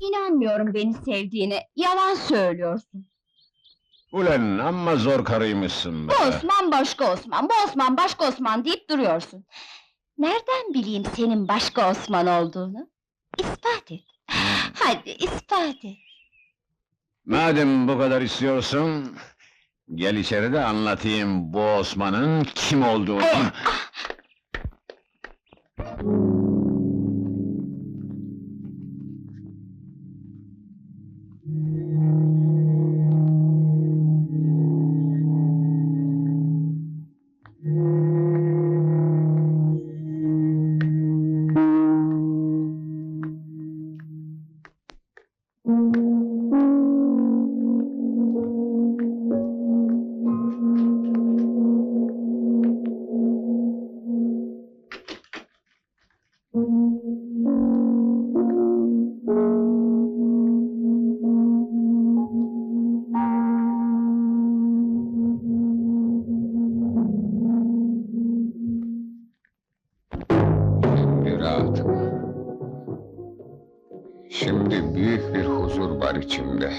İnanmıyorum beni sevdiğine. Yalan söylüyorsun. Ulan amma zor karıymışsın be. Bu Osman başka Osman, bu Osman başka Osman deyip duruyorsun. Nereden bileyim senin başka Osman olduğunu? İspat et. Hadi ispat et. Madem bu kadar istiyorsun... ...gel içeri de anlatayım bu Osman'ın kim olduğunu. Ay, Bir huzur var içimde.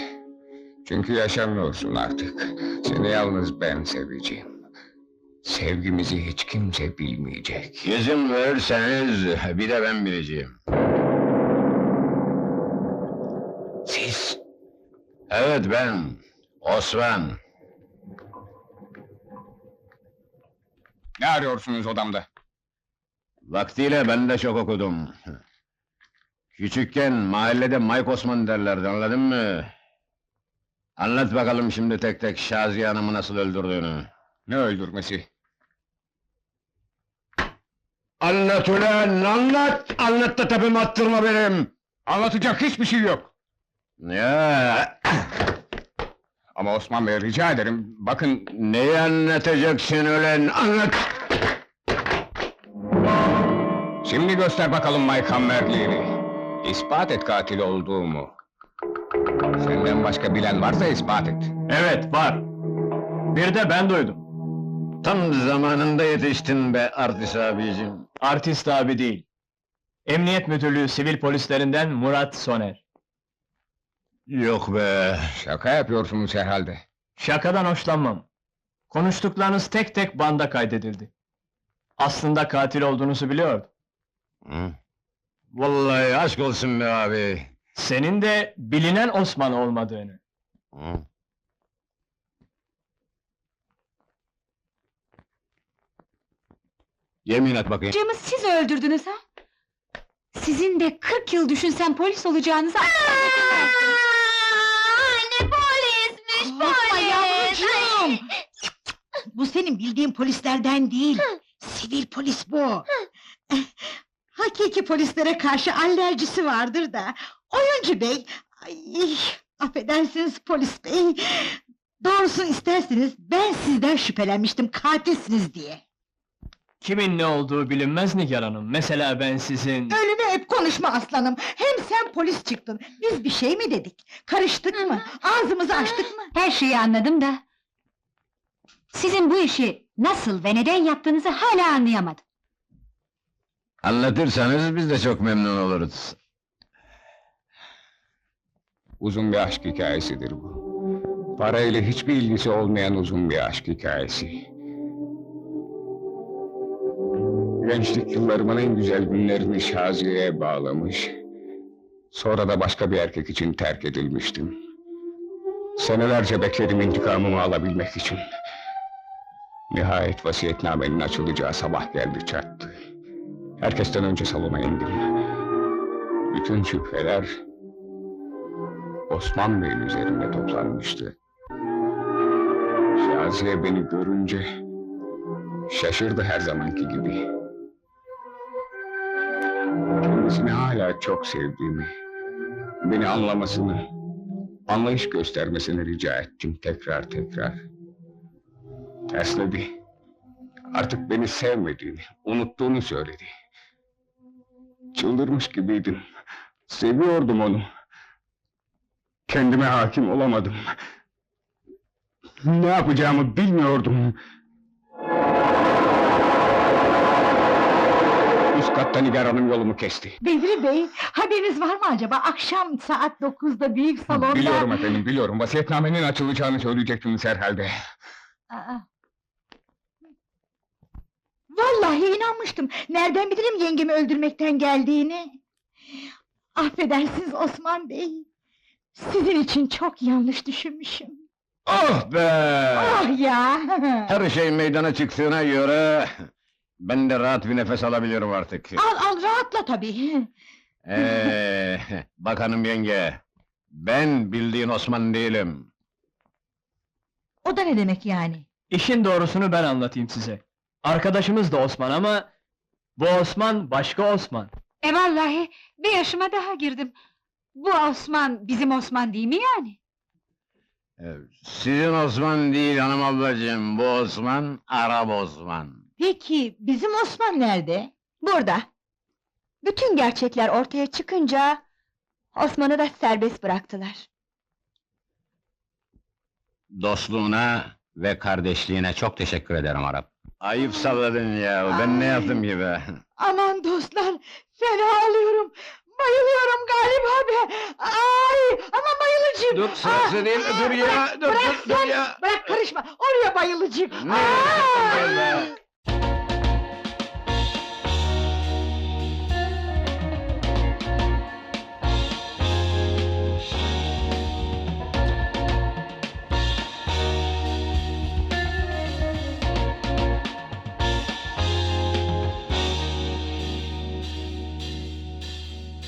Çünkü yaşamıyorsun artık. Seni yalnız ben seveceğim. Sevgimizi hiç kimse bilmeyecek. İzin verirseniz bir de ben bileceğim. Siz Evet ben, Osman. ne arıyorsunuz odamda? Vaktiyle ben de çok okudum. Küçükken mahallede Mike Osman derlerdi, anladın mı? Anlat bakalım şimdi tek tek Şaziye Hanım'ı nasıl öldürdüğünü. Ne öldürmesi? Anlat ulan, anlat! Anlat da tepemi attırma benim! Anlatacak hiçbir şey yok. Ya, Ama Osman Bey rica ederim. Bakın neyi anlatacaksın ulan, anlat! şimdi göster bakalım Mike Hammerli'ni. İspat et katil olduğumu. Senden başka bilen varsa ispat et. Evet, var. Bir de ben duydum. Tam zamanında yetiştin be artist abicim. Artist abi değil. Emniyet Müdürlüğü sivil polislerinden Murat Soner. Yok be, Şaka yapıyorsunuz herhalde. Şakadan hoşlanmam. Konuştuklarınız tek tek banda kaydedildi. Aslında katil olduğunuzu biliyordum. Hı? Vallahi aşk olsun be abi. Senin de bilinen Osman olmadığını. Hı? Yemin et bakayım. Cem'i siz öldürdünüz ha? Sizin de 40 yıl düşünsem polis olacağınızı akıl edemezdim. Ne polismiş Korkma yavrucuğum! Bu senin bildiğin polislerden değil. Sivil polis bu. Hakiki polislere karşı alerjisi vardır da. Oyuncu bey, ay, affedersiniz polis bey. Doğrusunu isterseniz ben sizden şüphelenmiştim katilsiniz diye. Kimin ne olduğu bilinmez Nigar Hanım. Mesela ben sizin... Ölüme hep konuşma aslanım. Hem sen polis çıktın. Biz bir şey mi dedik? Karıştık mı? Ağzımızı açtık mı? Her şeyi anladım da... Sizin bu işi nasıl ve neden yaptığınızı hala anlayamadım. Anlatırsanız biz de çok memnun oluruz. Uzun bir aşk hikayesidir bu. Parayla hiçbir ilgisi olmayan uzun bir aşk hikayesi. Gençlik yıllarımın en güzel günlerini Şaziye'ye bağlamış. Sonra da başka bir erkek için terk edilmiştim. Senelerce bekledim intikamımı alabilmek için. Nihayet vasiyetnamenin açılacağı sabah geldi çattı. Herkesten önce salona indim. Bütün şüpheler Osman Bey'in üzerinde toplanmıştı. Şaziye beni görünce şaşırdı her zamanki gibi. Kendisini hala çok sevdiğimi, beni anlamasını, anlayış göstermesini rica ettim tekrar tekrar. Tersledi. Artık beni sevmediğini, unuttuğunu söyledi. Çıldırmış gibiydim. Seviyordum onu. Kendime hakim olamadım. Ne yapacağımı bilmiyordum. Üst katta Nigar Hanım yolumu kesti. Bedri Bey, haberiniz var mı acaba? Akşam saat dokuzda büyük salonda... Biliyorum efendim, biliyorum. Vasiyetnamenin açılacağını söyleyecektiniz herhalde. Aa. Vallahi inanmıştım. Nereden bilirim yengemi öldürmekten geldiğini? Affedersiniz Osman Bey. Sizin için çok yanlış düşünmüşüm. Oh be! Ah ya! Her şey meydana çıktığına göre... ...ben de rahat bir nefes alabiliyorum artık. al al rahatla tabii. Ee, bak hanım yenge... ...ben bildiğin Osman değilim. O da ne demek yani? İşin doğrusunu ben anlatayım size. Arkadaşımız da Osman ama... ...bu Osman başka Osman. E vallahi bir yaşıma daha girdim. Bu Osman bizim Osman değil mi yani? Ee, Sizin Osman değil hanım ablacığım, bu Osman, Arap Osman. Peki bizim Osman nerede? Burada. Bütün gerçekler ortaya çıkınca... ...Osman'ı da serbest bıraktılar. Dostluğuna ve kardeşliğine çok teşekkür ederim Arap. Ayıp salladın ya, ben ne Ay. yaptım gibi? Aman dostlar, fena alıyorum. Bayılıyorum galiba be. Ay, ama bayılıcıyım. Dur, sırası değil, dur ya, bırak, dur, bırak dur, dur sen, ya. Bırak karışma, oraya bayılıcıyım. Ne Ay! be?